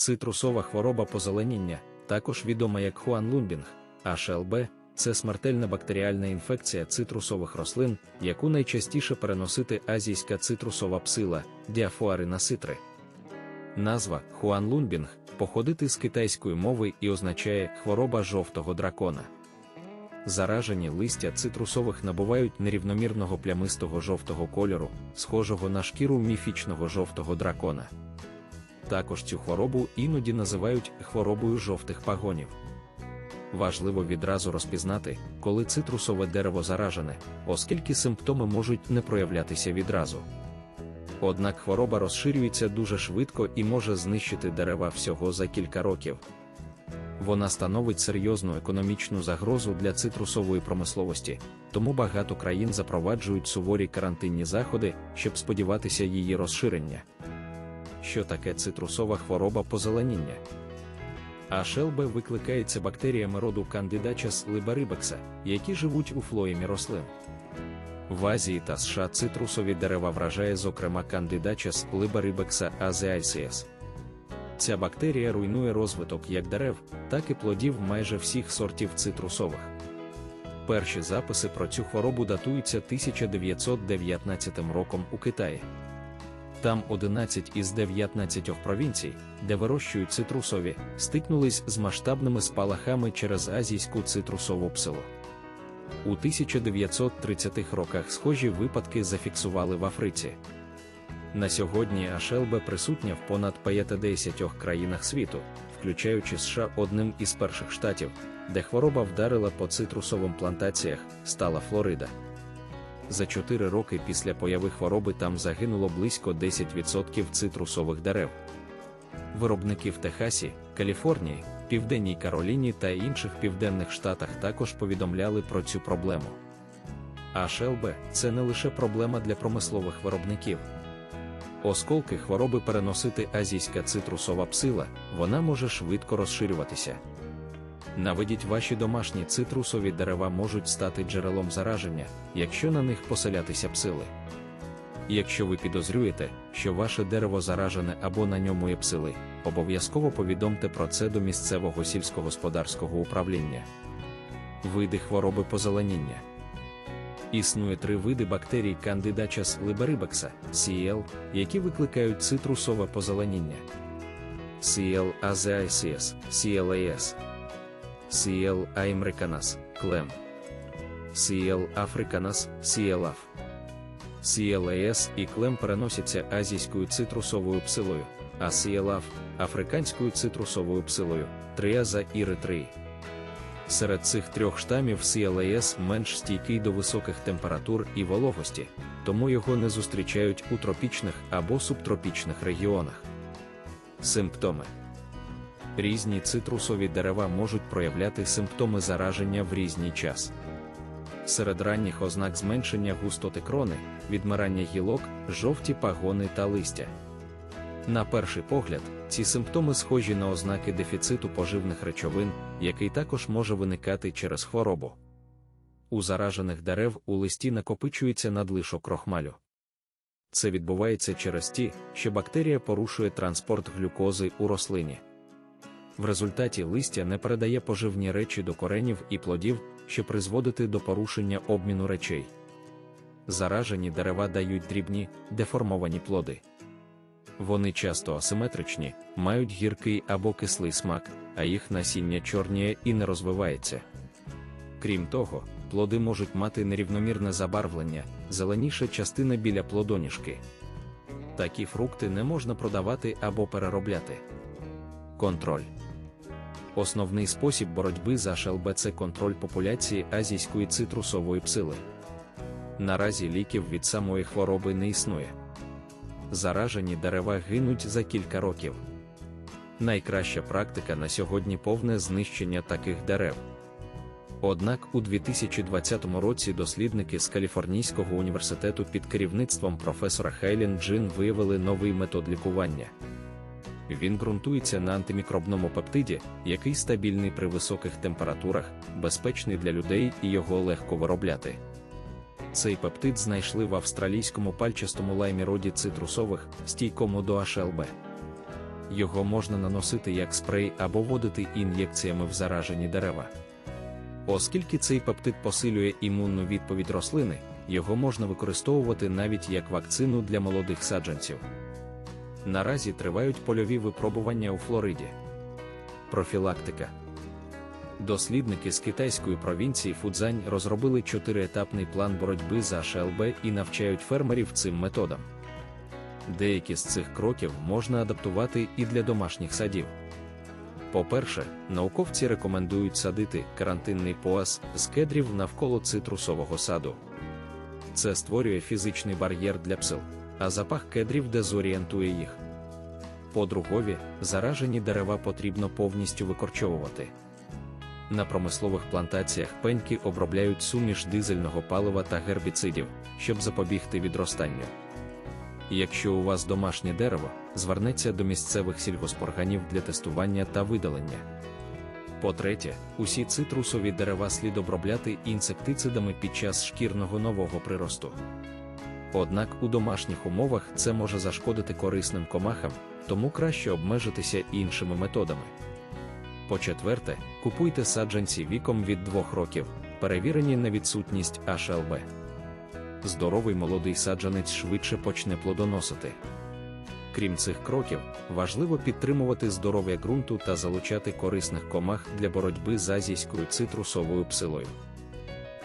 Цитрусова хвороба позеленіння, також відома як Хуанлунбінг, HLB – це смертельна бактеріальна інфекція цитрусових рослин, яку найчастіше переносити азійська цитрусова псила, діафуарина ситри. Назва Хуанлунбінг походити з китайської мови і означає хвороба жовтого дракона. Заражені листя цитрусових набувають нерівномірного плямистого жовтого кольору, схожого на шкіру міфічного жовтого дракона. Також цю хворобу іноді називають хворобою жовтих пагонів. Важливо відразу розпізнати, коли цитрусове дерево заражене, оскільки симптоми можуть не проявлятися відразу. Однак хвороба розширюється дуже швидко і може знищити дерева всього за кілька років. Вона становить серйозну економічну загрозу для цитрусової промисловості, тому багато країн запроваджують суворі карантинні заходи, щоб сподіватися її розширення. Що таке цитрусова хвороба позеленіння? HLB викликається бактеріями роду Candidachus liberibexa, які живуть у флоємі рослин. В Азії та США цитрусові дерева вражає, зокрема Candidachus liberibexa azeaceae. Ця бактерія руйнує розвиток як дерев, так і плодів майже всіх сортів цитрусових. Перші записи про цю хворобу датуються 1919 роком у Китаї. Там 11 із 19 провінцій, де вирощують цитрусові, стикнулись з масштабними спалахами через азійську цитрусову псилу. У 1930-х роках схожі випадки зафіксували в Африці. На сьогодні HLB присутня в понад 50 країнах світу, включаючи США одним із перших штатів, де хвороба вдарила по цитрусовим плантаціях, стала Флорида. За 4 роки після появи хвороби там загинуло близько 10% цитрусових дерев. Виробники в Техасі, Каліфорнії, Південній Кароліні та інших південних штатах також повідомляли про цю проблему. HLB – це не лише проблема для промислових виробників. Осколки хвороби переносити азійська цитрусова псила, вона може швидко розширюватися. Наведіть ваші домашні цитрусові дерева можуть стати джерелом зараження, якщо на них поселятися псили. Якщо ви підозрюєте, що ваше дерево заражене або на ньому є псили, обов'язково повідомте про це до місцевого сільськогосподарського управління. Види хвороби позеленіння. Існує три види бактерій Candidachus liberibexa, CL, які викликають цитрусове позеленіння. CL azeaceae, CLAS, CL aemricanas, CLEM, CL africanas, CLAF. CLAS і клем переносяться азійською цитрусовою псилою, а CLAF – африканською цитрусовою псилою, триаза і ретрий. Серед цих трьох штамів CLAS менш стійкий до високих температур і вологості, тому його не зустрічають у тропічних або субтропічних регіонах. Симптоми різні цитрусові дерева можуть проявляти симптоми зараження в різний час. Серед ранніх ознак зменшення густоти крони, відмирання гілок, жовті пагони та листя. На перший погляд, ці симптоми схожі на ознаки дефіциту поживних речовин, який також може виникати через хворобу. У заражених дерев у листі накопичується надлишок крохмалю. Це відбувається через ті, що бактерія порушує транспорт глюкози у рослині. В результаті листя не передає поживні речі до коренів і плодів, що призводити до порушення обміну речей. Заражені дерева дають дрібні, деформовані плоди. Вони часто асиметричні, мають гіркий або кислий смак, а їх насіння чорніє і не розвивається. Крім того, плоди можуть мати нерівномірне забарвлення, зеленіша частина біля плодоніжки. Такі фрукти не можна продавати або переробляти. Контроль Основний спосіб боротьби за ШЛБ – це контроль популяції азійської цитрусової псили. Наразі ліків від самої хвороби не існує. Заражені дерева гинуть за кілька років. Найкраща практика на сьогодні повне знищення таких дерев. Однак у 2020 році дослідники з Каліфорнійського університету під керівництвом професора Хейлін Джин виявили новий метод лікування. Він ґрунтується на антимікробному пептиді, який стабільний при високих температурах, безпечний для людей і його легко виробляти. Цей пептид знайшли в австралійському пальчастому лаймі роді цитрусових, стійкому до HLB. його можна наносити як спрей або вводити ін'єкціями в заражені дерева. Оскільки цей пептид посилює імунну відповідь рослини, його можна використовувати навіть як вакцину для молодих саджанців. Наразі тривають польові випробування у Флориді. Профілактика. Дослідники з китайської провінції Фудзань розробили чотириетапний план боротьби з HLB і навчають фермерів цим методам. Деякі з цих кроків можна адаптувати і для домашніх садів. По-перше, науковці рекомендують садити карантинний пояс з кедрів навколо цитрусового саду. Це створює фізичний бар'єр для псил, а запах кедрів дезорієнтує їх. По-другові, заражені дерева потрібно повністю викорчовувати. На промислових плантаціях пеньки обробляють суміш дизельного палива та гербіцидів, щоб запобігти відростанню. Якщо у вас домашнє дерево, звернеться до місцевих сільгоспорганів для тестування та видалення. По-третє, усі цитрусові дерева слід обробляти інсектицидами під час шкірного нового приросту. Однак у домашніх умовах це може зашкодити корисним комахам, тому краще обмежитися іншими методами. По-четверте, купуйте саджанці віком від 2 років, перевірені на відсутність HLB. Здоровий молодий саджанець швидше почне плодоносити. Крім цих кроків, важливо підтримувати здоров'я ґрунту та залучати корисних комах для боротьби з азійською цитрусовою псилою.